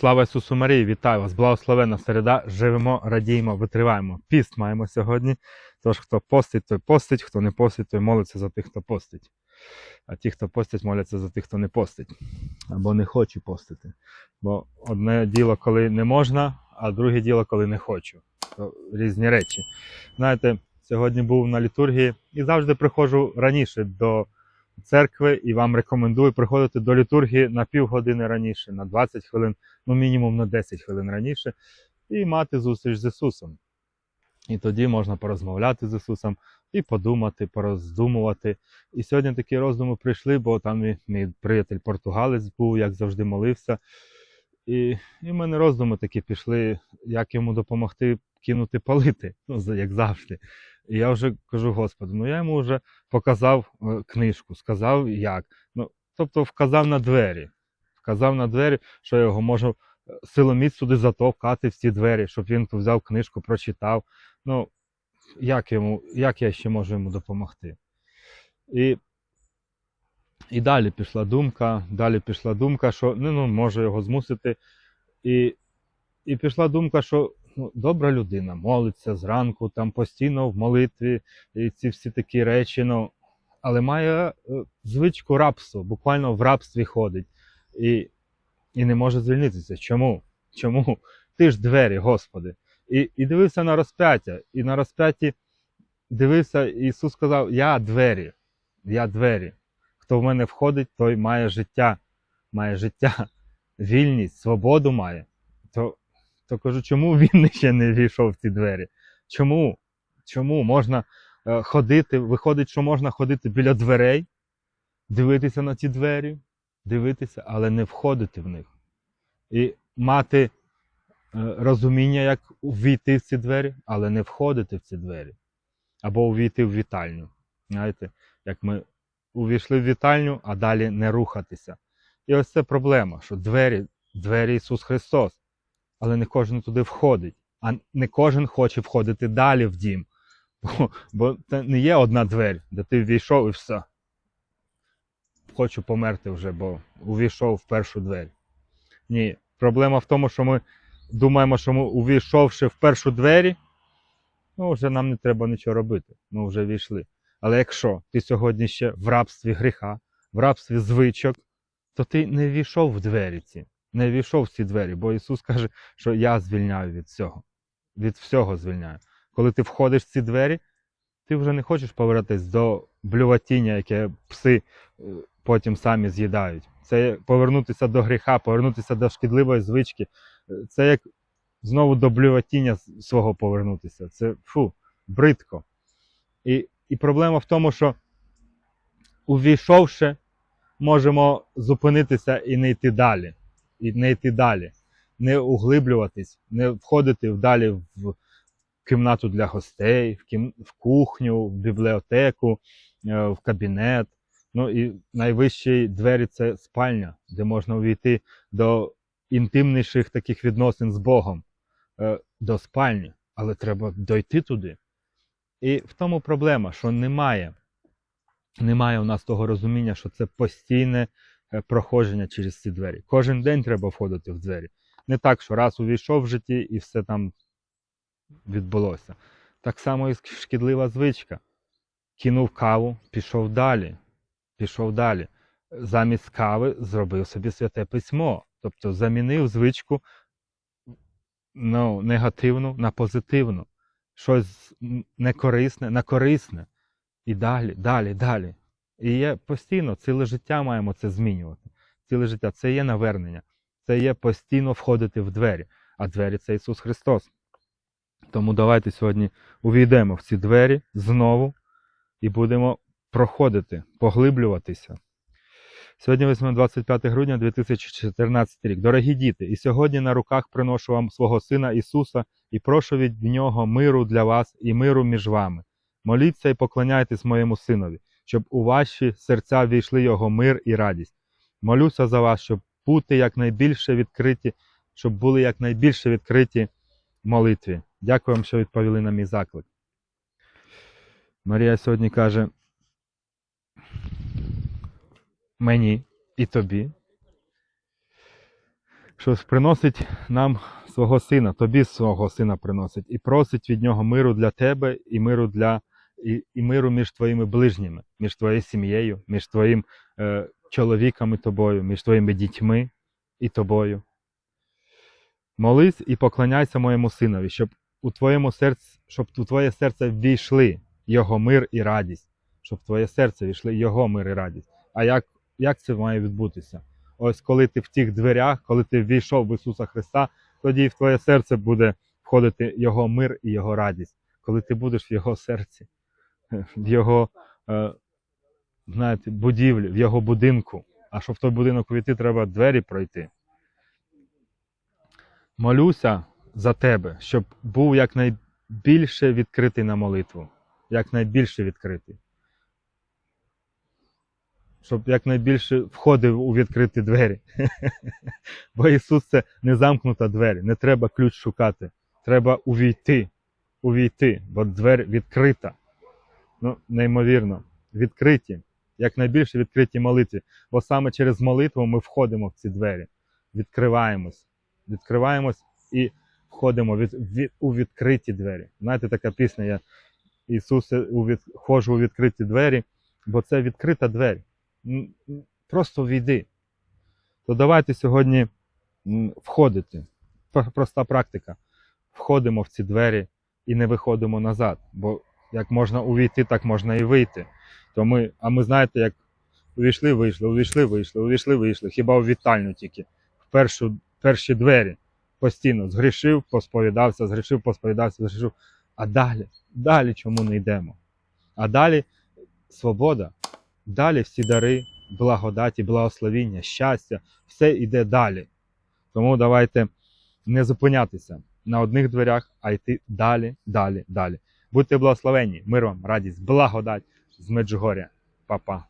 Слава Ісусу Марії, вітаю вас! Благословенна середа. Живемо, радіємо, витриваємо. Піст маємо сьогодні. Тож, хто постить, той постить, хто не постить, той молиться за тих, хто постить. А ті, хто постить, моляться за тих, хто не постить. Або не хоче постити. Бо одне діло, коли не можна, а друге діло, коли не хочу. То різні речі. Знаєте, сьогодні був на літургії і завжди приходжу раніше до церкви і вам рекомендую приходити до літургії на півгодини раніше, на 20 хвилин, ну мінімум на 10 хвилин раніше, і мати зустріч з Ісусом. І тоді можна порозмовляти з Ісусом і подумати, пороздумувати. І сьогодні такі роздуми прийшли, бо там мій, мій приятель португалець був, як завжди молився. І, і в мене роздуми такі пішли, як йому допомогти кинути палити, ну, як завжди. І я вже кажу, Господи, ну я йому вже показав е, книжку, сказав як. Ну, тобто вказав на двері. Вказав на двері, що я його можу е, силоміць сюди затовкати в ці двері, щоб він взяв книжку, прочитав. Ну, як, йому, як я ще можу йому допомогти? І, і далі пішла думка, далі пішла думка, що ну, ну, можу його змусити. І, і пішла думка, що ну, добра людина молиться зранку, там постійно в молитві, і ці всі такі речі, ну, але має е, звичку рабства, буквально в рабстві ходить і, і не може звільнитися. Чому? Чому? Ти ж двері, Господи. І, і дивився на розп'яття, і на розп'ятті дивився, Ісус сказав: Я двері, я двері. Хто в мене входить, той має життя, має життя, вільність, свободу має. То, кажу, чому він ще не війшов в ці двері? Чому? Чому можна е, ходити? Виходить, що можна ходити біля дверей, дивитися на ці двері, дивитися, але не входити в них. І мати е, розуміння, як увійти в ці двері, але не входити в ці двері. Або увійти в вітальню. Знаєте, як ми увійшли в вітальню, а далі не рухатися. І ось це проблема, що двері, двері Ісус Христос, але не кожен туди входить. А не кожен хоче входити далі в дім. Бо, бо це не є одна двері, де ти ввійшов і все. Хочу померти вже, бо увійшов в першу двері. Ні, проблема в тому, що ми думаємо, що ми, увійшовши в першу двері, ну вже нам не треба нічого робити. Ми вже війшли. Але якщо ти сьогодні ще в рабстві гріха, в рабстві звичок, то ти не війшов в двері ці, не війшов в ці двері, бо Ісус каже, що я звільняю від всього. Від всього звільняю. Коли ти входиш в ці двері, ти вже не хочеш повертатись до блюватіння, яке пси е, потім самі з'їдають. Це повернутися до гріха, повернутися до шкідливої звички. Е, Це як знову до блюватіння свого повернутися. Це фу, бридко. І, і проблема в тому, що увійшовши, можемо зупинитися і не йти далі. І не йти далі, не углиблюватись, не входити далі в кімнату для гостей, в, кім... в кухню, в бібліотеку, е, в кабінет. Ну і найвищі двері це спальня, де можна увійти до інтимніших таких відносин з Богом, е, до спальні, але треба дойти туди. І в тому проблема, що немає, немає у нас того розуміння, що це постійне проходження через ці двері. Кожен день треба входити в двері. Не так, що раз увійшов в житті і все там відбулося. Так само і шкідлива звичка. Кинув каву, пішов далі. Пішов далі. Замість кави зробив собі святе письмо. Тобто замінив звичку ну, негативну на позитивну. Щось некорисне на корисне. І далі, далі, далі. І є постійно, ціле життя маємо це змінювати. Ціле життя це є навернення. Це є постійно входити в двері. А двері це Ісус Христос. Тому давайте сьогодні увійдемо в ці двері знову і будемо проходити, поглиблюватися. Сьогодні візьмемо 25 грудня 2014 рік. Дорогі діти, і сьогодні на руках приношу вам свого Сина Ісуса і прошу від Нього миру для вас і миру між вами. Моліться і поклоняйтесь моєму синові, щоб у ваші серця війшли Його мир і радість. Молюся за вас, щоб бути якнайбільше відкриті, щоб були якнайбільше відкриті молитві. Дякую вам, що відповіли на мій заклик. Марія сьогодні каже мені і тобі, що приносить нам свого сина, тобі свого сина приносить, і просить від нього миру для тебе і миру для і, і миру між твоїми ближніми, між твоєю сім'єю, між твоїм е, чоловіком і тобою, між твоїми дітьми і тобою. Молись і поклоняйся моєму синові, щоб у твоєму серці, щоб у твоє серце ввійшли його мир і радість, щоб в твоє серце війшли його мир і радість. А як, як це має відбутися? Ось коли ти в тих дверях, коли ти ввійшов в Ісуса Христа, тоді і в твоє серце буде входити Його мир і Його радість. Коли ти будеш в Його серці, в Його е, знаєте, будівлі, в Його будинку. А щоб в той будинок увійти, треба двері пройти. Молюся за тебе, щоб був якнайбільше відкритий на молитву, якнайбільше відкритий. Щоб якнайбільше входив у відкриті двері. Бо Ісус це не замкнута двері, не треба ключ шукати. Треба увійти, увійти, бо двері відкрита. Ну, неймовірно, відкриті, якнайбільше відкриті молитві. Бо саме через молитву ми входимо в ці двері, відкриваємось, відкриваємось і входимо від, від, у відкриті двері. Знаєте, така пісня, я Ісусе, у від, входжу у відкриті двері, бо це відкрита двері. Просто війди. То давайте сьогодні входити. Проста практика. Входимо в ці двері і не виходимо назад. Бо як можна увійти, так можна і вийти. То ми, а ми знаєте, як увійшли, вийшли, увійшли, вийшли, увійшли, вийшли. Хіба в вітальню тільки, в першу, перші двері постійно згрішив, посповідався, згрішив, посповідався, згрішив. А далі, далі чому не йдемо? А далі свобода, далі всі дари, благодаті, благословіння, щастя, все йде далі. Тому давайте не зупинятися на одних дверях, а йти далі, далі, далі. Будьте благословенні, мир вам, радість, благодать з Меджугоря. Па-па.